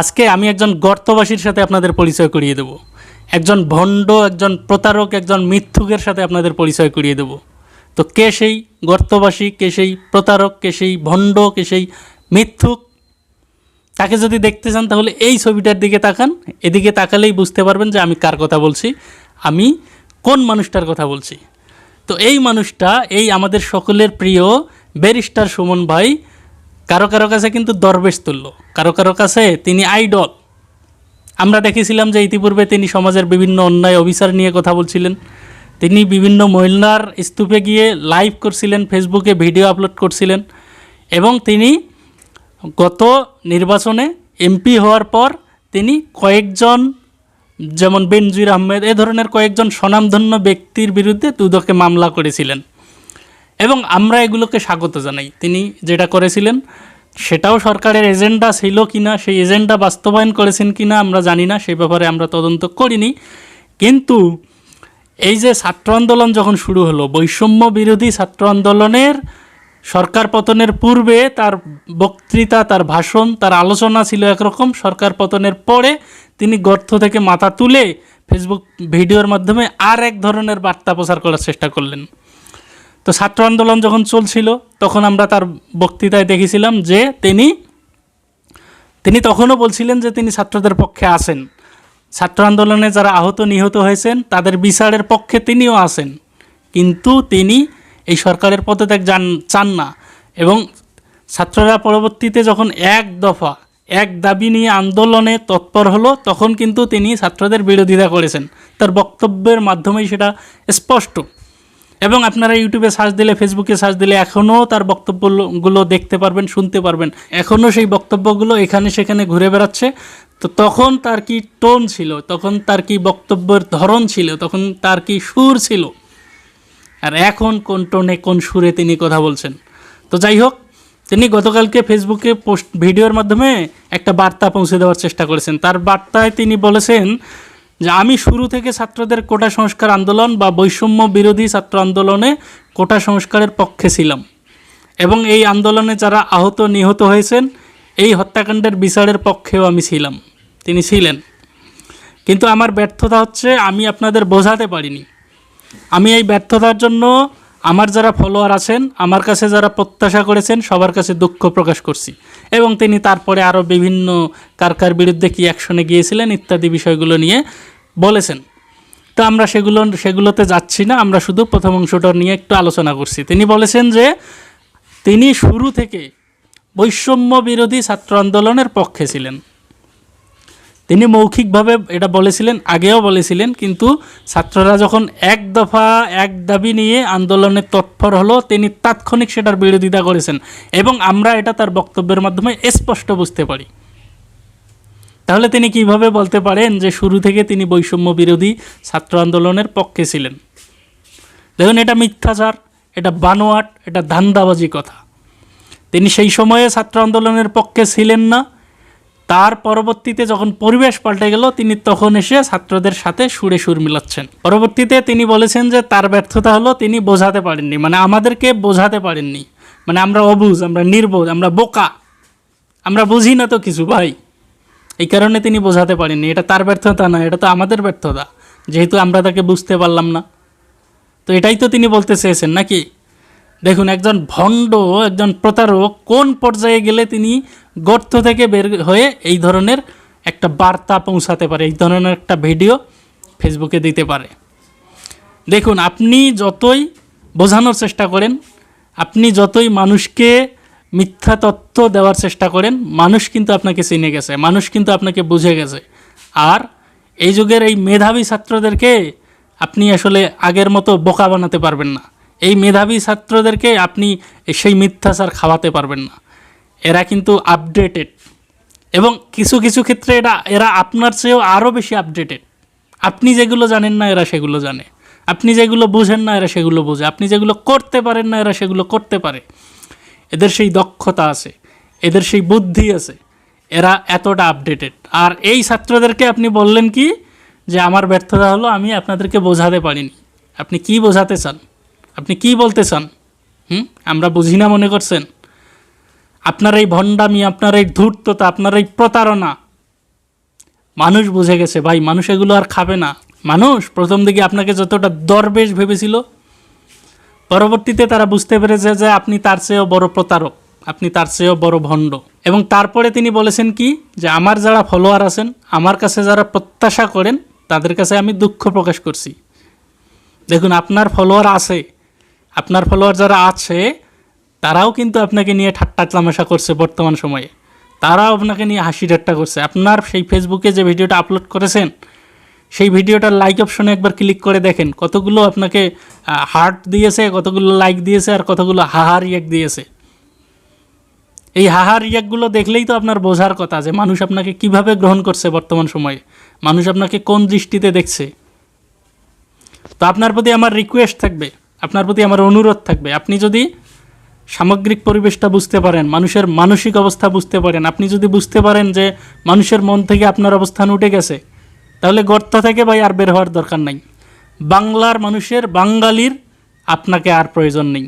আজকে আমি একজন গর্তবাসীর সাথে আপনাদের পরিচয় করিয়ে দেব। একজন ভণ্ড, একজন প্রতারক, একজন মিথ্যুকের সাথে আপনাদের পরিচয় করিয়ে দেব। তো কে সেই গর্তবাসী, কে সেই প্রতারক, কে সেই ভণ্ড, কে সেই মিথ্যুক? তাকে যদি দেখতে চান তাহলে এই ছবিটার দিকে তাকান। এদিকে তাকালেই বুঝতে পারবেন যে আমি কার কথা বলছি, আমি কোন মানুষটার কথা বলছি। তো এই মানুষটা, এই আমাদের সকলের প্রিয় ব্যারিস্টার সুমন ভাই কারও কারও কাছে কিন্তু দরবেশ তুল্য, কারও কারও কাছে তিনি আইডল। আমরা দেখেছিলাম যে ইতিপূর্বে তিনি সমাজের বিভিন্ন অন্যায় অবিচার নিয়ে কথা বলছিলেন। তিনি বিভিন্ন মহিলার স্তূপে গিয়ে লাইভ করছিলেন, ফেসবুকে ভিডিও আপলোড করছিলেন এবং তিনি গত নির্বাচনে এমপি হওয়ার পর তিনি কয়েকজন, যেমন বেনজির আহমেদ, এ ধরনের কয়েকজন স্বনামধন্য ব্যক্তির বিরুদ্ধে দুদকে মামলা করেছিলেন। এবং আমরা এগুলোকে স্বাগত জানাই। তিনি যেটা করেছিলেন সেটাও সরকারের এজেন্ডা ছিল কিনা, সেই এজেন্ডা বাস্তবায়ন করেছেন কিনা আমরা জানি না সেই ব্যাপারে আমরা তদন্ত করিনি। কিন্তু এই যে ছাত্র আন্দোলন যখন শুরু হলো, বৈষম্য বিরোধী ছাত্র আন্দোলনের সরকার পতনের পূর্বে তার বক্তৃতা, তার ভাষণ, তার আলোচনা ছিল একরকম। সরকার পতনের পরে তিনি গর্ত থেকে মাথা তুলে ফেসবুক ভিডিওর মাধ্যমে আর এক ধরনের বার্তা প্রচার করার চেষ্টা করলেন। তো ছাত্র আন্দোলন যখন চলছিল, তখন আমরা তার বক্তৃতায় দেখেছিলাম যে তিনি তিনি তখনও বলছিলেন যে তিনি ছাত্রদের পক্ষে আছেন। ছাত্র আন্দোলনে যারা আহত নিহত হয়েছেন, তাদের বিচারের পক্ষে তিনিও আছেন। কিন্তু তিনি এই সরকারের পদত্যাগ যান চান না এবং ছাত্ররা পরবর্তীতে যখন এক দফা, এক দাবি নিয়ে আন্দোলনে তৎপর হলো, তখন কিন্তু তিনি ছাত্রদের বিরোধিতা করেছেন। তার বক্তব্যের মাধ্যমেই সেটা স্পষ্ট। এবং আপনারা ইউটিউবে সার্চ দিলে ফেসবুকে সার্চ দিলে এখনও তার বক্তব্যগুলো দেখতে পারবেন, শুনতে পারবেন। এখনও সেই বক্তব্যগুলো এখানে সেখানে ঘুরে বেড়াচ্ছে। তো তখন তার কি টোন ছিল? তখন তার কি বক্তব্যের ধরন ছিল? তখন তার কি সুর ছিল? আর এখন কোন টোনে কোন সুরে তিনি কথা বলছেন? তো যাই হোক, তিনি গতকালকে ফেসবুকে পোস্ট ভিডিওর মাধ্যমে একটা বার্তা পৌঁছে দেওয়ার চেষ্টা করেছেন। তার বার্তায় তিনি বলেছেন যে আমি শুরু থেকে ছাত্রদের কোটা সংস্কার আন্দোলন বা বৈষম্য বিরোধী ছাত্র আন্দোলনে কোটা সংস্কারের পক্ষে ছিলাম। এবং এই আন্দোলনে যারা আহত নিহত হয়েছেন, এই হত্যাকাণ্ডের বিচারের পক্ষেও আমি ছিলাম। তিনি ছিলেন। কিন্তু আমার ব্যর্থতা হচ্ছে আমি আপনাদের বোঝাতে পারিনি। আমি এই ব্যর্থতার জন্য আমার যারা ফলোয়ার আছেন, আমার কাছে যারা প্রত্যাশা করেছেন, সবার কাছে দুঃখ প্রকাশ করছি। এবং তিনি তারপরে আরও বিভিন্ন কার কার বিরুদ্ধে কী অ্যাকশনে গিয়েছিলেন ইত্যাদি বিষয়গুলো নিয়ে বলেছেন। তো আমরা সেগুলো, সেগুলোতে যাচ্ছি না, আমরা শুধু প্রথম অংশটা নিয়ে একটু আলোচনা করছি। তিনি বলেছেন যে, তিনি শুরু থেকে বৈষম্য বিরোধী ছাত্র আন্দোলনের পক্ষে ছিলেন। তিনি মৌখিকভাবে এটা বলেছিলেন, আগেও বলেছিলেন, কিন্তু ছাত্ররা যখন এক দফা এক দাবি নিয়ে আন্দোলনে তৎপর হলো, তিনি তাৎক্ষণিক সেটার বিরোধিতা করেছেন এবং আমরা এটা তার বক্তব্যের মাধ্যমে স্পষ্ট বুঝতে পারি। তাহলে তিনি কীভাবে বলতে পারেন যে শুরু থেকে তিনি বৈষম্য বিরোধী ছাত্র আন্দোলনের পক্ষে ছিলেন? দেখুন, এটা মিথ্যাচার, এটা বানোয়াট, এটা ধান্দাবাজি কথা। তিনি সেই সময়ে ছাত্র আন্দোলনের পক্ষে ছিলেন না। তার পরবর্তীতে যখন পরিবেশ পাল্টে গেল, তিনি তখন এসে ছাত্রদের সাথে সুরে সুর মিলাচ্ছেন। পরবর্তীতে তিনি বলেছেন যে, তার ব্যর্থতা হলো তিনি বোঝাতে পারেননি। মানে আমাদেরকে বোঝাতে পারেননি। মানে আমরা অবুঝ আমরা নির্বোধ, আমরা বোকা। আমরা বুঝি না তো কিছু, ভাই। এই কারণে তিনি বোঝাতে পারেননি। এটা তার ব্যর্থতা না, এটা তো আমাদের ব্যর্থতা। যেহেতু আমরা তাকে বুঝতে পারলাম না। তো এটাই তো তিনি বলতে চেয়েছেন, নাকি? দেখুন, একজন ভণ্ড, একজন প্রতারক কোন পর্যায়ে গেলে তিনি গর্ত থেকে বের হয়ে এই ধরনের একটা বার্তা পৌঁছাতে পারে, এই ধরনের একটা ভিডিও ফেসবুকে দিতে পারে। দেখুন, আপনি যতই বোঝানোর চেষ্টা করেন, আপনি যতই মানুষকে মিথ্যা তথ্য দেওয়ার চেষ্টা করেন, মানুষ কিন্তু আপনাকে চিনে গেছে, মানুষ কিন্তু আপনাকে বুঝে গেছে। আর এই যুগের এই মেধাবী ছাত্রদেরকে আপনি আসলে আগের মতো বোকা বানাতে পারবেন না। এই মেধাবী ছাত্রদেরকে আপনি সেই মিথ্যাচার খাওয়াতে পারবেন না। এরা কিন্তু আপডেটেড এবং কিছু কিছু ক্ষেত্রে এটা, এরা আপনার চেয়েও আরও বেশি আপডেটেড আপনি যেগুলো জানেন না, এরা সেগুলো জানে। আপনি যেগুলো বোঝেন না, এরা সেগুলো বোঝে। আপনি যেগুলো করতে পারেন না, এরা সেগুলো করতে পারে। এদের সেই দক্ষতা আছে। এদের সেই বুদ্ধি আছে। এরা এতটা আপডেটেড আর এই ছাত্রদেরকে আপনি বললেন কি, যে আমার ব্যর্থতা হলো আমি আপনাদেরকে বোঝাতে পারিনি। আপনি কি বোঝাতে চান? আপনি কি বলতে চান? হুম? আমরা বুঝি না মনে করছেন? আপনার এই ভণ্ডামি, আপনার এই ধূর্ততা, আপনার এই প্রতারণা, মানুষ বুঝে গেছে, ভাই, মানুষ এগুলো আর খাবে না। মানুষ, প্রথম দিকে আপনাকে যতটা দরবেশ ভেবেছিল, পরবর্তীতে তারা বুঝতে পেরেছে যে আপনি তার চেয়েও বড় প্রতারক, আপনি তার চেয়েও বড় ভণ্ড। এবং তারপরে তিনি বলেছেন কি? যে আমার যারা ফলোয়ার আছেন, আমার কাছে যারা প্রত্যাশা করেন, তাদের কাছে আমি দুঃখ প্রকাশ করছি। দেখুন, আপনার ফলোয়ার আছে আপনার ফলোয়ার যারা আছে, তারাও কিন্তু আপনাকে নিয়ে ঠাট্টা তামাশা করছে বর্তমান সময়ে। তারাও আপনাকে নিয়ে হাসি ঠাট্টা করছে। আপনার সেই ফেসবুকে যে ভিডিওটা আপলোড করেছেন, সেই ভিডিওটার লাইক অপশনে একবার ক্লিক করে দেখেন, কতগুলো আপনাকে হার্ট দিয়েছে, কতগুলো লাইক দিয়েছে আর কতগুলো হাহার রিয়াক দিয়েছে। এই হাহার রিয়াকগুলো দেখলেই তো আপনার বোঝার কথা যে মানুষ আপনাকে কীভাবে গ্রহণ করছে বর্তমান সময়ে, মানুষ আপনাকে কোন দৃষ্টিতে দেখছে। তো আপনার প্রতি আমার রিকোয়েস্ট থাকবে আপনার প্রতি আমার অনুরোধ থাকবে। আপনি যদি সামগ্রিক পরিবেশটা বুঝতে পারেন, মানুষের মানসিক অবস্থা বুঝতে পারেন, আপনি যদি বুঝতে পারেন যে মানুষের মন থেকে আপনার অবস্থান উঠে গেছে, তাহলে গর্ত থেকে ভাই আর বের হওয়ার দরকার নাই। বাংলার মানুষের বাঙালির আপনাকে আর প্রয়োজন নেই।